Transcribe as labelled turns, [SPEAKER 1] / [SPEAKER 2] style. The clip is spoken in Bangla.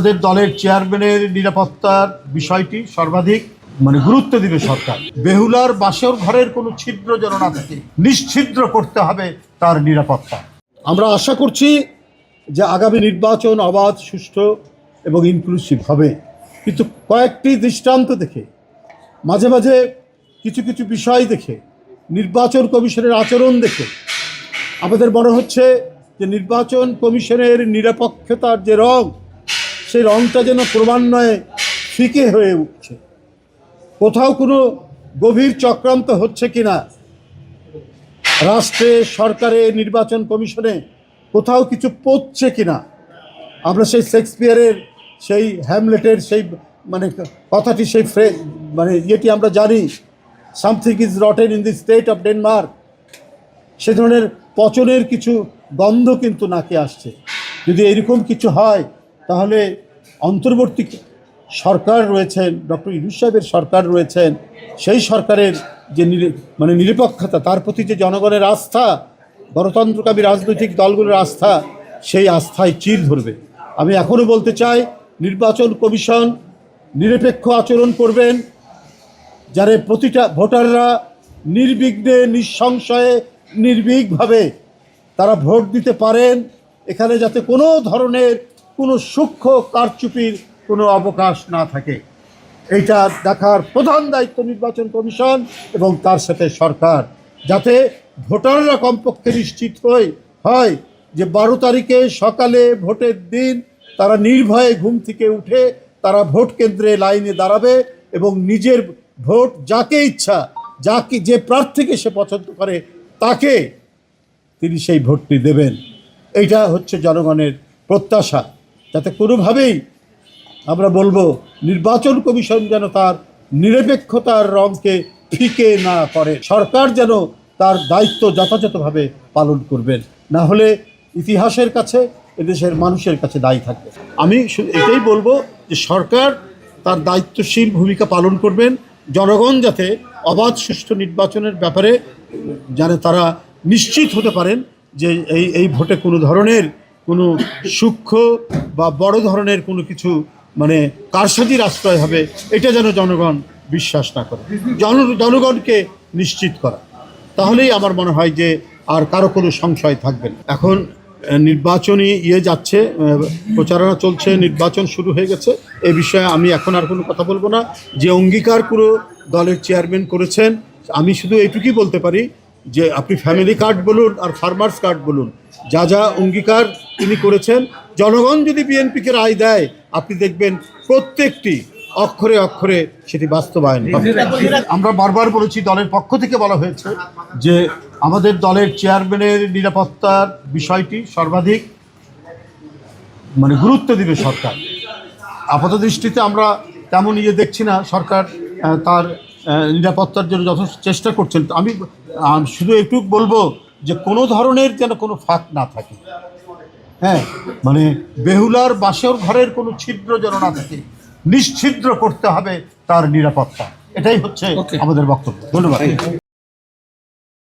[SPEAKER 1] আমাদের দলের চেয়ারম্যানের নিরাপত্তার বিষয়টি সর্বাধিক মানে গুরুত্ব দিবে সরকার। বেহুলার বাসর ঘরের কোনো ছিদ্র যেন না থাকে, নিশ্ছিদ্র করতে হবে তার নিরাপত্তা। আমরা আশা করছি যে আগামী নির্বাচন অবাধ, সুষ্ঠু এবং ইনক্লুসিভ হবে। কিন্তু কয়েকটি দৃষ্টান্ত দেখে, মাঝে মাঝে কিছু কিছু বিষয় দেখে, নির্বাচন কমিশনের আচরণ দেখে আমাদের মনে হচ্ছে যে নির্বাচন কমিশনের নিরপেক্ষতার যে রং সেই রংটা যেন ক্রমান্বয়ে ফিকে হয়ে উঠছে। কোথাও কোনো গভীর চক্রান্ত হচ্ছে কি না রাষ্ট্রে, সরকারে, নির্বাচন কমিশনে কোথাও কিছু পচছে কিনা? আমরা সেই শেক্সপিয়ারের, সেই হ্যামলেটের, সেই মানে কথাটি, সেই ফ্রে মানে ইয়েটি আমরা জানি। Something is rotten in the state of Denmark. সে ধরনের পচনের কিছু গন্ধ কিন্তু নাকে আসছে। যদি এরকম কিছু হয় তাহলে অন্তর্বর্তী সরকার রয়েছেন ডক্টর ইউনুস সাহেবের সরকার রয়েছেন সেই সরকারের যে মানে নিরপেক্ষতা, তার প্রতি যে জনগণের আস্থা, গণতন্ত্রকামী রাজনৈতিক দলগুলোর আস্থা, সেই আস্থায় চির ধরবে। আমি এখনও বলতে চাই, নির্বাচন কমিশন নিরপেক্ষ আচরণ করবেন, যারে প্রতিটা ভোটাররা নির্বিঘ্নে, নিঃসংশয়ে, নির্ভীকভাবে তারা ভোট দিতে পারেন, এখানে যাতে কোনো ধরনের কোনো সূক্ষ্ম কারচুপির কোনো অবকাশ না থাকে। এইটা দেখার প্রধান দায়িত্ব নির্বাচন কমিশন এবং তার সাথে সরকার, যাতে ভোটাররা কমপক্ষে নিশ্চিত হয় হয় যে বারো তারিখে সকালে ভোটের দিন তারা নির্ভয়ে ঘুম থেকে উঠে তারা ভোট কেন্দ্রে লাইনে দাঁড়াবে এবং নিজের ভোট যাকে ইচ্ছা, যাকে যে প্রার্থীকে সে পছন্দ করে তাকে তিনি সেই ভোটটি দেবেন। এইটা হচ্ছে জনগণের প্রত্যাশা। যাতে কোনোভাবেই আমরা বলব নির্বাচন কমিশন যেন তার নিরপেক্ষতার রংকে ফিকে না করে। সরকার যেন তার দায়িত্ব যথাযথভাবে পালন করবেন না হলে ইতিহাসের কাছে, এদেশের মানুষের কাছে দায়ী থাকবে। আমি এটাই বলব যে সরকার তার দায়িত্বশীল ভূমিকা পালন করবেন। জনগণ যাতে অবাধ সুষ্ঠু নির্বাচনের ব্যাপারে যেন তারা নিশ্চিত হতে পারেন যে এই এই ভোটে কোনো ধরনের কোনো সূক্ষ্ম বা বড় ধরনের কোনো কিছু মানে কারসাজির আশ্রয় হবে, এটা যেন জনগণ বিশ্বাস না করে। জন, জনগণকে নিশ্চিত করা। তাহলেই আমার মনে হয় যে আর কারও কোনো সংশয় থাকবে না। এখন নির্বাচনী ইয়ে যাচ্ছে প্রচারণা চলছে, নির্বাচন শুরু হয়ে গেছে। এ বিষয়ে আমি এখন আর কোনো কথা বলব না। যে অঙ্গীকার পুরো দলের চেয়ারম্যান করেছেন, আমি শুধু এইটুকুই বলতে পারি যে আপনি ফ্যামিলি কার্ড বলুন আর ফার্মার্স কার্ড বলুন। যা যা অঙ্গীকার তিনি করেছেন জনগণ যদি বিএনপিকে রায় দেয়, আপনি দেখবেন প্রত্যেকটি অক্ষরে অক্ষরে সেটি বাস্তবায়ন আমরা বারবার বলেছি, দলের পক্ষ থেকে বলা হয়েছে যে আমাদের দলের চেয়ারম্যানের নিরাপত্তার বিষয়টি সর্বাধিক মানে গুরুত্ব দিবে সরকার। আপাত দৃষ্টিতে আমরা তেমন ইয়ে দেখছি না, সরকার তার নিরাপত্তার জন্য যথেষ্ট চেষ্টা করছেন। আমি শুধু একটু বলব যে কোনো ধরনের যেন কোনো ফাঁক না থাকে। হ্যাঁ মানে বেহুলার বাসর ঘরের কোনো ছিদ্র যেন না থাকে নিশ্ছিদ্র করতে হবে তার নিরাপত্তা। এটাই হচ্ছে আমাদের বক্তব্য। ধন্যবাদ।